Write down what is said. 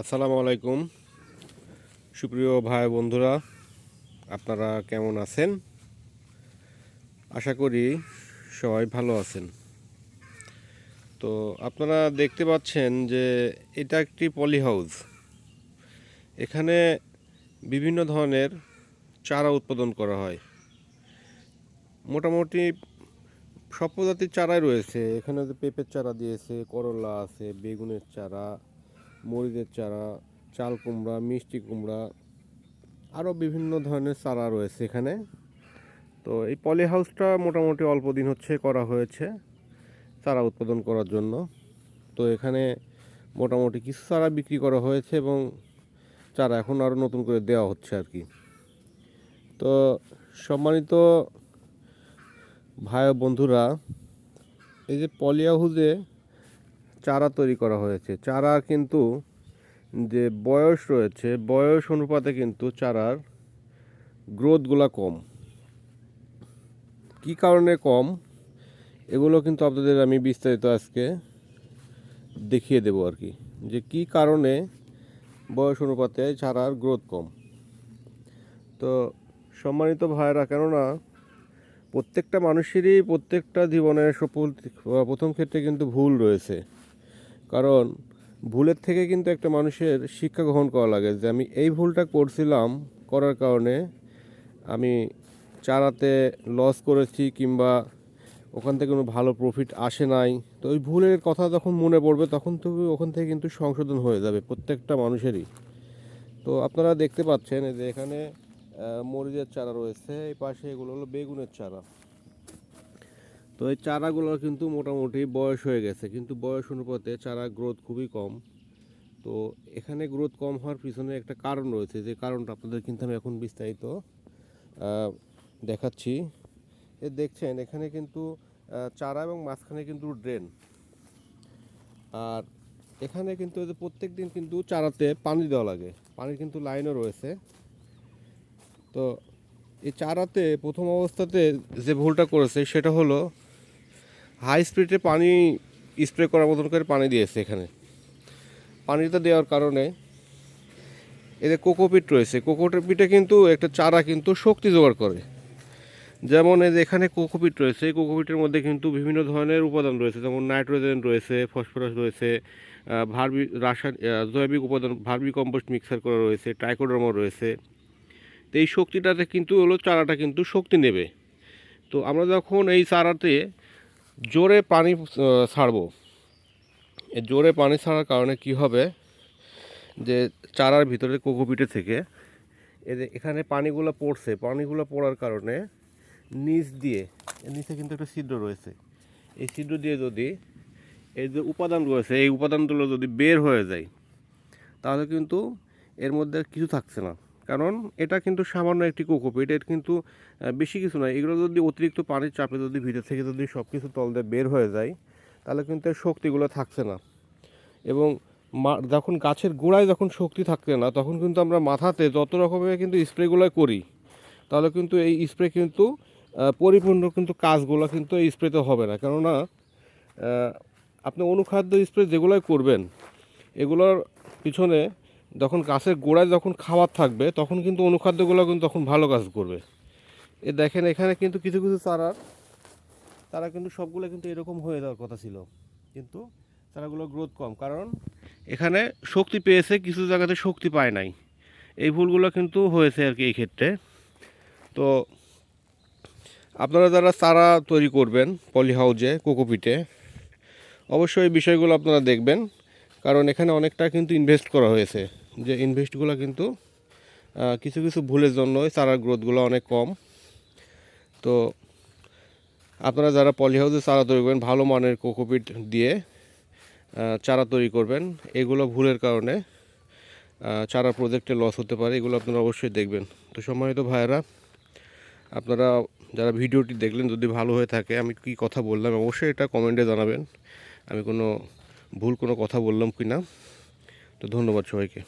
আসসালামু আলাইকুম। সুপ্রিয় ভাই বন্ধুরা, আপনারা কেমন আছেন? আশা করি সবাই ভালো আছেন। তো আপনারা দেখতে পাচ্ছেন যে এটা একটি পলি হাউস। এখানে বিভিন্ন ধরনের চারা উৎপাদন করা হয়। মোটামুটি সব প্রজাতির চারাই রয়েছে। এখানে পেঁপের চারা দিয়েছে, করলা আছে, বেগুনের চারা মরিচের চারা, চাল কুমড়া, মিষ্টি কুমড়া আরও বিভিন্ন ধরনের চারা রয়েছে এখানে। তো এই পলি হাউসটা মোটামুটি অল্প দিন হচ্ছে করা হয়েছে চারা উৎপাদন করার জন্য। তো এখানে মোটামুটি কিছু চারা বিক্রি করা হয়েছে এবং চারা এখন আরও নতুন করে দেওয়া হচ্ছে আর কি। তো সম্মানিত ভাই বন্ধুরা, এই যে পলি হাউসে চারা তৈরি করা হয়েছে। চারা কিন্তু যে বয়স রয়েছে, বয়স অনুপাতে কিন্তু চারার গ্রোথগুলো কম। কি কারণে কম? এগুলো কিন্তু আপনাদের আমি বিস্তারিত আজকে দেখিয়ে দেবো আর কি। যে কি কারণে বয়স অনুপাতে চারার গ্রোথ কম। তো সম্মানিত ভাইরা কেননা প্রত্যেকটা মানুষেরই প্রত্যেকটা জীবনের সফল, প্রথম ক্ষেত্রে কিন্তু ভুল রয়েছে। কারণ ভুলের থেকে কিন্তু একটা মানুষের শিক্ষা গ্রহণ করা লাগে যে আমি এই ভুলটা করছিলাম করার কারণে আমি চারাতে লস করেছি কিংবা ওখান থেকে কোনো ভালো প্রফিট আসে নাই। তো ওই ভুলের কথা যখন মনে পড়বে, তখন তো ওখান থেকে কিন্তু সংশোধন হয়ে যাবে প্রত্যেকটা মানুষেরই। তো আপনারা দেখতে পাচ্ছেন যে এখানে মরিচের চারা রয়েছে। এই পাশে এগুলো হলো বেগুনের চারা। তো এই চারাগুলো কিন্তু মোটামুটি বয়স হয়ে গেছে। কিন্তু বয়স অনুপাতে চারা গ্রোথ খুবই কম। তো এখানে গ্রোথ কম হওয়ার পিছনে একটা কারণ রয়েছে। যে কারণটা আপনাদের কিন্তু আমি এখন বিস্তারিত দেখাচ্ছি। এ দেখছেন, এখানে কিন্তু চারা এবং মাঝখানে কিন্তু ড্রেন আর এখানে কিন্তু প্রত্যেক দিন কিন্তু চারাতে পানি দেওয়া লাগে। পানির কিন্তু লাইনও রয়েছে। তো এই চারাতে প্রথম অবস্থাতে যে ভুলটা করেছে সেটা হলো হাই স্পিডে পানি স্প্রে করার মতন করে পানি দিয়েছে এখানে। পানিটা দেওয়ার কারণে। এদের কোকোপিট রয়েছে, কোকোপিটে কিন্তু একটা চারা কিন্তু শক্তি জোগাড় করে। যেমন যে এখানে কোকোপিট রয়েছে, এই কোকোপিটের মধ্যে কিন্তু বিভিন্ন ধরনের উপাদান রয়েছে, যেমন নাইট্রোজেন রয়েছে, ফসফরাস রয়েছে ভার্বি রাসায়নিক জৈবিক উপাদান, ভার্বি কম্পোস্ট মিক্সার করা রয়েছে, ট্রাইকোডার্মা রয়েছে। তো এই শক্তিটাতে কিন্তু হলো চারাটা কিন্তু শক্তি নেবে। তো আমরা যখন এই চারাতে জোরে পানি ছাড়বো জোরে পানি ছাড়ার কারণে কি হবে? যে চারার ভিতরে কোকোপিটে থেকে যে এখানে পানিগুলো পড়ছে। পানিগুলো পড়ার কারণে নিচ দিয়ে নিচে কিন্তু একটা ছিদ্র রয়েছে। এই ছিদ্র দিয়ে যদি এই যে উপাদান রয়েছে, এই উপাদানগুলো যদি বের হয়ে যায়, তাহলে কিন্তু এর মধ্যে কিছু থাকছে না। কারণ এটা কিন্তু সামান্য একটি কোকোপিট, এর কিন্তু বেশি কিছু নয়। এগুলো যদি অতিরিক্ত পানির চাপে যদি ভিতর থেকে যদি সব কিছু তল দিয়ে বের হয়ে যায়, তাহলে কিন্তু শক্তিগুলো থাকছে না। এবং যখন গাছের গোড়ায় যখন শক্তি থাকছে না, তখন কিন্তু আমরা মাথাতে যত রকমের কিন্তু স্প্রেগুলো করি, তাহলে কিন্তু এই স্প্রে কিন্তু পরিপূর্ণ কিন্তু কাজগুলো কিন্তু এই স্প্রেতে হবে না। কেননা আপনি অনুখাদ্য স্প্রে যেগুলোই করবেন, এগুলোর পিছনে যখন গাছের গোড়ায় যখন খাবার থাকবে, তখন কিন্তু অনুখাদ্যগুলো কিন্তু তখন ভালো কাজ করবে। এ দেখেন, এখানে কিন্তু কিছু কিছু চারার তারা কিন্তু সবগুলো কিন্তু এরকম হয়ে যাওয়ার কথা ছিল। কিন্তু চারাগুলো গ্রোথ কম, কারণ এখানে শক্তি পেয়েছে, কিছু জায়গাতে শক্তি পায় নাই। এই ভুলগুলো কিন্তু হয়েছে আর কি এই ক্ষেত্রে। তো আপনারা যারা চারা তৈরি করবেন, পলি হাউজে কোকোপিটে, অবশ্যই বিষয়গুলো আপনারা দেখবেন, কারণ এখানে অনেকটা কিন্তু ইনভেস্ট করা হয়েছে। যে ইনভেস্টগুলো কিন্তু কিছু কিছু ভুলের জন্য চারার গ্রোথগুলো অনেক কম। তো আপনারা যারা পলি হাউসে চারা তৈরি করবেন, ভালো মানের কোকোপিট দিয়ে চারা তৈরি করবেন। এগুলো ভুলের কারণে চারা প্রজেক্টে লস হতে পারে, এগুলো আপনারা অবশ্যই দেখবেন। তো সম্মানিত ভাইয়েরা, আপনারা যারা ভিডিওটি দেখলেন, যদি ভালো হয়ে থাকে, আমি কি কথা বললাম, অবশ্যই এটা কমেন্টে জানাবেন। আমি কোনো ভুল কোনো কথা বললাম কি না তো ধন্যবাদ সবাইকে।